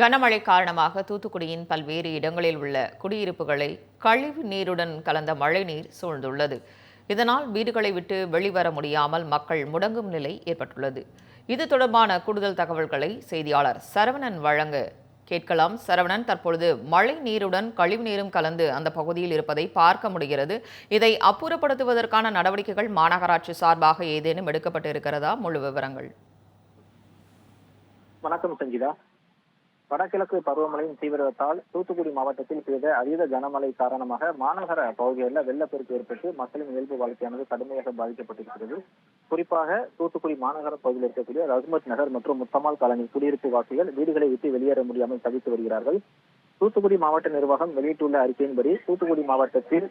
கனமழை காரணமாக தூத்துக்குடியின் பல்வேறு இடங்களில் உள்ள குடியிருப்புகளை கழிவு நீருடன் கலந்த மழைநீர் சூழ்ந்துள்ளது. இதனால் வீடுகளை விட்டு வெளிவர முடியாமல் மக்கள் முடங்கும் நிலை ஏற்பட்டுள்ளது. இது தொடர்பான கூடுதல் தகவல்களை செய்தியாளர் சரவணன் வழங்க கேட்கலாம். சரவணன் தற்பொழுது மழை நீருடன் கழிவு நீரும் கலந்து அந்த பகுதியில் இருப்பதை பார்க்க முடிகிறது. இதை அப்புறப்படுத்துவதற்கான நடவடிக்கைகள் மாநகராட்சி சார்பாக ஏதேனும் எடுக்கப்பட்டு இருக்கிறதா முழு விவரங்கள். வணக்கம் சங்கீதா. வடகிழக்கு பருவமழையின் தீவிரத்தால் தூத்துக்குடி மாவட்டத்தில் பெய்த அதீத கனமழை காரணமாக மாநகர பகுதிகளில் வெள்ளப்பெருக்கு ஏற்பட்டு மக்களின் இயல்பு வாழ்க்கையானது கடுமையாக பாதிக்கப்பட்டிருக்கிறது. குறிப்பாக தூத்துக்குடி மாநகர பகுதியில் இருக்கக்கூடிய ரஹ்மத் நகர் மற்றும் முத்தமால் காலனி குடியிருப்பு வாசிகள் வீடுகளை விட்டு வெளியேற முடியாமல் தவித்து வருகிறார்கள். தூத்துக்குடி மாவட்ட நிர்வாகம் வெளியிட்டுள்ள அறிக்கையின்படி தூத்துக்குடி மாவட்டத்தில்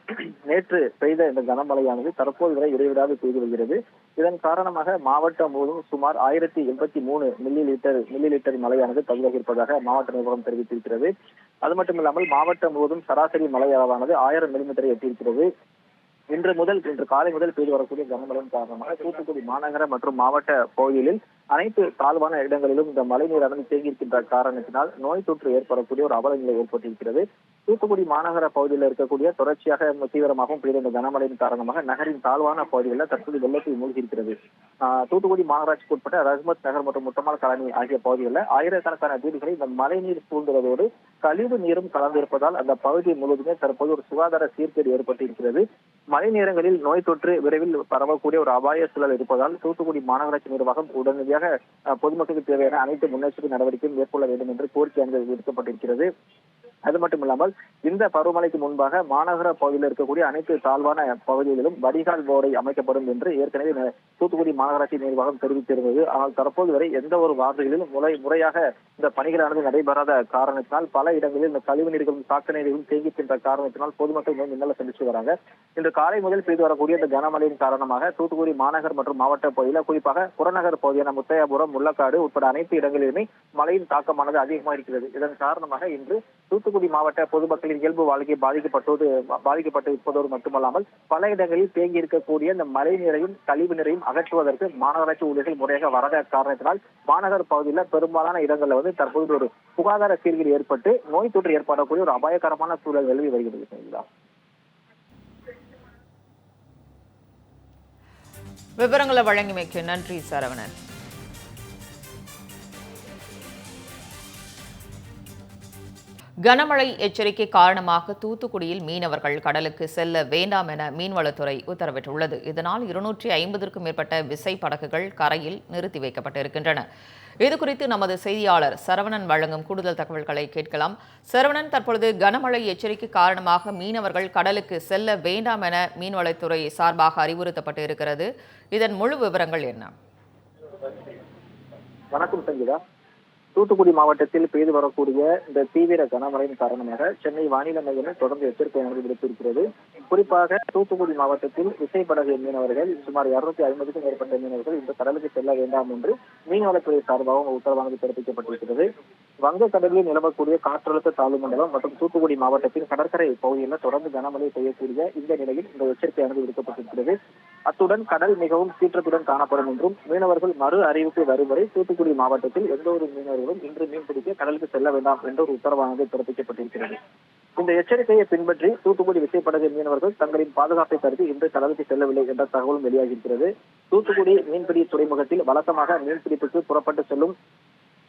நேற்று பெய்த இந்த கனமழையானது தற்போது வரை இடைவிடாது பெய்து வருகிறது. இதன் காரணமாக மாவட்டம் முழுவதும் சுமார் ஆயிரத்தி எண்பத்தி மூணு மில்லி லிட்டர் மில்லி லிட்டர் மழையானது பதிவாகி இருப்பதாக மாவட்ட நிர்வாகம் தெரிவித்திருக்கிறது. அது மட்டுமில்லாமல் மாவட்டம் முழுவதும் சராசரி மழை அளவானது ஆயிரம் மில்லிமீட்டரை எட்டியிருக்கிறது. இன்று முதல் இன்று காலை முதல் பெய்து வரக்கூடிய கனமழையின் காரணமாக தூத்துக்குடி மாநகர மற்றும் மாவட்ட பகுதிகளில் அனைத்து தாழ்வான இடங்களிலும் இந்த மழைநீரானது தேங்கியிருக்கின்ற காரணத்தினால் நோய் தொற்று ஏற்படக்கூடிய ஒரு அவல நிலை ஏற்பட்டிருக்கிறது. தூத்துக்குடி மாநகர பகுதியில் இருக்கக்கூடிய தொடர்ச்சியாக தீவிரமாகவும் பெய்த இந்த கனமழையின் காரணமாக நகரின் தாழ்வான பகுதிகளில் தற்போது வெள்ளத்தில் மூழ்கியிருக்கிறது. தூத்துக்குடி மாநகராட்சிக்கு உட்பட்ட ரஹ்மத் நகர் மற்றும் முத்தமால் காலனி ஆகிய பகுதிகளில் ஆயிரக்கணக்கான வீடுகளில் இந்த மழைநீர் சூழ்ந்துள்ளதோடு கழிவு நீரும் கலந்திருப்பதால் அந்த பகுதி முழுவதுமே தற்போது ஒரு சுகாதார சீர்கேடு ஏற்பட்டிருக்கிறது. மழை நேரங்களில் நோய் தொற்று விரைவில் பரவக்கூடிய ஒரு அபாய சூழல் இருப்பதால் தூத்துக்குடி மாநகராட்சி நிர்வாகம் உடனடியாக அஹ், பொதுமக்களுக்கு தேவையான அனைத்து முன்னெச்சரிக்கை நடவடிக்கையும் மேற்கொள்ள வேண்டும் என்று கோரிக்கை அங்கு விடுக்கப்பட்டிருக்கிறது அது மட்டும் இல்லாமல் இந்த பருவமழைக்கு முன்பாக மாநகர பகுதியில் இருக்கக்கூடிய அனைத்து தாழ்வான பகுதிகளிலும் வடிகால் போரை அமைக்கப்படும் என்று ஏற்கனவே தூத்துக்குடி மாநகராட்சி நிர்வாகம் தெரிவித்திருந்தது. ஆனால் தற்போது வரை எந்த ஒரு வார்த்தைகளிலும் முறை முறையாக இந்த பணிகளானது நடைபெறாத காரணத்தினால் பல இடங்களில் இந்த கழிவு நீர்களும் சாக்க நீர்களும் தேங்கி சென்ற காரணத்தினால் பொதுமக்கள் மிகவும் இன்னல சந்திச்சு வராங்க. இன்று காலை முதல் பெய்து வரக்கூடிய இந்த கனமழையின் காரணமாக தூத்துக்குடி மாநகர் மற்றும் மாவட்ட பகுதியில் குறிப்பாக புறநகர் பகுதியான முத்தையாபுரம் முள்ளக்காடு உட்பட அனைத்து இடங்களிலுமே மழையின் தாக்கமானது அதிகமாக இருக்கிறது இதன் காரணமாக இன்று தூத்துக்குடி மாவட்ட பொதுமக்களின் இயல்பு வாழ்க்கை பாதிக்கப்பட்டோடு பாதிக்கப்பட்டு இருப்பதோடு மட்டுமல்லாமல் பல இடங்களில் தேங்கி இருக்கக்கூடிய இந்த மழை நீரையும் கழிவு நீரையும் அகற்றுவதற்கு மாநகராட்சி ஊழியர்கள் முறையாக வராத காரணத்தினால் மாநகர் பகுதியில் பெரும்பாலான இடங்களில் வந்து தற்போது ஒரு சுகாதார சீர்கேடு ஏற்பட்டு நோய் தொற்று ஏற்படக்கூடிய ஒரு அபாயகரமான சூழல் நிலவி வருகிறது விவரங்களை விவரங்களை வழங்கிமைக்கு நன்றி சரவணன். கனமழை எச்சரிக்கை காரணமாக தூத்துக்குடியில் மீனவர்கள் கடலுக்கு செல்ல வேண்டாம் என மீன்வளத்துறை உத்தரவிட்டுள்ளது. இதனால் இருநூற்றி ஐம்பதற்கும் மேற்பட்ட விசை படகுகள் கரையில் நிறுத்தி வைக்கப்பட்டிருக்கின்றன. இது குறித்து நமது செய்தியாளர் சரவணன் வழங்கும் கூடுதல் தகவல்களை கேட்கலாம். சரவணன் தற்பொழுது கனமழை எச்சரிக்கை காரணமாக மீனவர்கள் கடலுக்கு செல்ல வேண்டாம் என மீன்வளத்துறை சார்பாக அறிவுறுத்தப்பட்டு இருக்கிறது. இதன் முழு விவரங்கள் என்ன? வணக்கம் சங்கீதா. தூத்துக்குடி மாவட்டத்தில் பெய்து வரக்கூடிய இந்த தீவிர கனமழையின் காரணமாக சென்னை வானிலை மையம் தொடர்ந்து எச்சரிக்கை நடவடிக்கை விடுத்திருக்கிறது. குறிப்பாக தூத்துக்குடி மாவட்டத்தில் விசைப்படகு மீனவர்கள் சுமார் இருநூத்தி ஐம்பதுக்கும் மேற்பட்ட மீனவர்கள் இந்த கடலுக்கு செல்ல வேண்டாம் என்று மீன்வளத்துறை சார்பாகவும் உத்தரவானது பிறப்பிக்கப்பட்டிருக்கிறது. வங்கக்கடலில் நிலவக்கூடிய காற்றழுத்த தாழ்வு மண்டலம் மற்றும் தூத்துக்குடி மாவட்டத்தின் கடற்கரை பகுதியில் தொடர்ந்து கனமழை பெய்யக்கூடிய இந்த நிலையில் இந்த எச்சரிக்கையானது விடுக்கப்பட்டிருக்கிறது அத்துடன் கடல் மிகவும் சீற்றத்துடன் காணப்படும் என்றும் மீனவர்கள் மறு அறிவிப்பு வரும் வரை தூத்துக்குடி மாவட்டத்தில் எந்த ஒரு மீனவர்களும் இன்று மீன்பிடிக்க கடலுக்கு செல்ல வேண்டாம் என்ற ஒரு உத்தரவானது பிறப்பிக்கப்பட்டிருக்கிறது. இந்த எச்சரிக்கையை பின்பற்றி தூத்துக்குடி விசைப்படகு மீனவர்கள் தங்களின் பாதுகாப்பை கருதி இன்று கடலுக்கு செல்லவில்லை என்ற தகவலும் வெளியாகியிருக்கிறது. தூத்துக்குடி மீன்பிடி துறைமுகத்தில் வழக்கமாக மீன்பிடிப்புக்கு புறப்பட்டு செல்லும்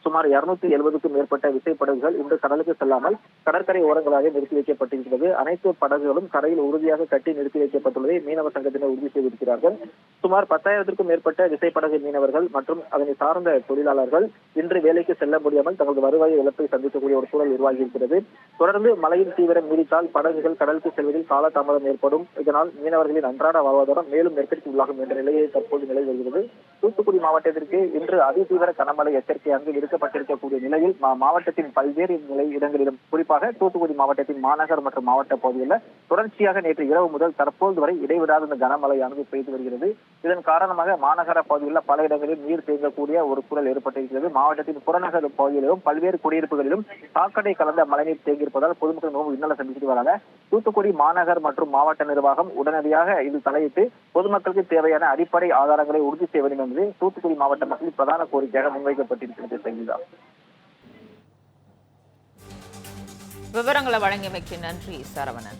சுமார் இருநூத்தி எழுபதுக்கும் மேற்பட்ட விசைப்படகுகள் இன்று கடலுக்கு செல்லாமல் கடற்கரை ஓரங்களாக நிறுத்தி வைக்கப்பட்டிருக்கிறது. அனைத்து படகுகளும் கரையில் உறுதியாக கட்டி நிறுத்தி வைக்கப்பட்டுள்ளதை மீனவ சங்கத்தினர் உறுதி செய்திருக்கிறார்கள். சுமார் பத்தாயிரத்திற்கும் மேற்பட்ட விசைப்படகு மீனவர்கள் மற்றும் அதனை சார்ந்த தொழிலாளர்கள் இன்று வேலைக்கு செல்ல முடியாமல் தங்களது வருவாய் இழப்பை சந்திக்கக்கூடிய ஒரு சூழல் உருவாகி இருக்கிறது தொடர்ந்து மழையின் தீவிரம் நீடித்தால் படகுகள் கடலுக்கு செல்வதில் காலதாமதம் ஏற்படும். இதனால் மீனவர்களின் அன்றாட வாழ்வாதாரம் மேலும் நெருக்கடிக்கு உள்ளாகும் என்ற நிலையை தற்போது நிலை வருகிறது தூத்துக்குடி மாவட்டத்திற்கு இன்று அதிதீவிர கனமழை எச்சரிக்கையானது விடுக்கப்பட்டிருக்கக்கூடிய நிலையில் மாவட்டத்தின் பல்வேறு நிலை இடங்களிலும் குறிப்பாக தூத்துக்குடி மாவட்டத்தின் மாநகர் மற்றும் மாவட்ட பகுதிகளில் தொடர்ச்சியாக நேற்று இரவு முதல் தற்போது வரை இடைவிடாத இந்த கனமழையானது பெய்து வருகிறது. இதன் காரணமாக மாநகர பகுதிகளில் பல இடங்களில் நீர் தேங்கக்கூடிய ஒரு சூழல் ஏற்பட்டிருக்கிறது. மாவட்டத்தின் புறநகர் பகுதியிலும் பல்வேறு குடியிருப்புகளிலும் சாக்கடை கலந்த மழைநீர் தேங்கியிருப்பதால் பொதுமக்கள் மிகவும் இன்னல சந்திச்சுட்டு வராங்க. தூத்துக்குடி மாநகர் மற்றும் மாவட்ட நிர்வாகம் உடனடியாக இது தலையிட்டு பொதுமக்களுக்கு தேவையான அடிப்படை ஆதாரங்களை உறுதி செய்ய வேண்டும் என்பது தூத்துக்குடி மாவட்ட மக்களின் பிரதான கோரிக்கையாக முன்வைக்கப்பட்டிருக்கிறது. இனிதா விவரங்களை வழங்கியமைக்கு நன்றி சரவணன்.